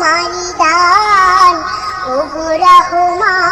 তোমারি দান ওগো রহমান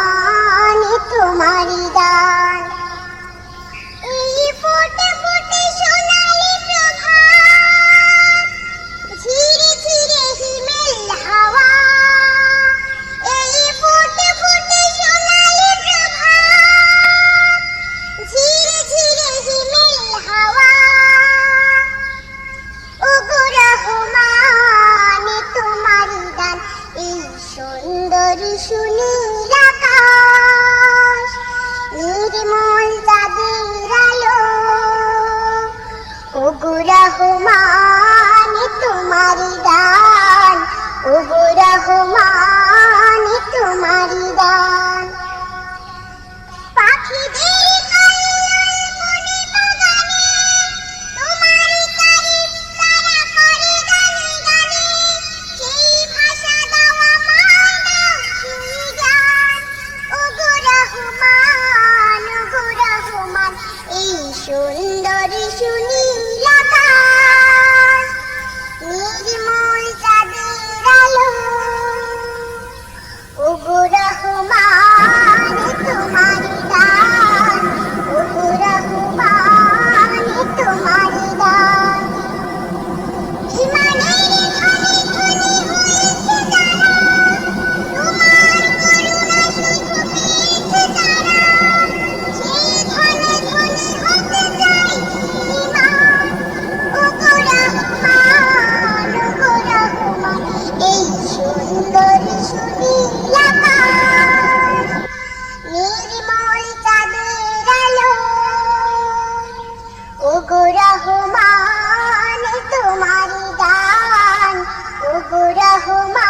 সুনীল আকাশ নির্মল তাদের আলো। ওগো রহমান তোমার দান। ওগো রহমান তোমার দান। পাখি সুন্দরী সুন্দর। ওগো রহমান তোমারি গান। ওগো রহমান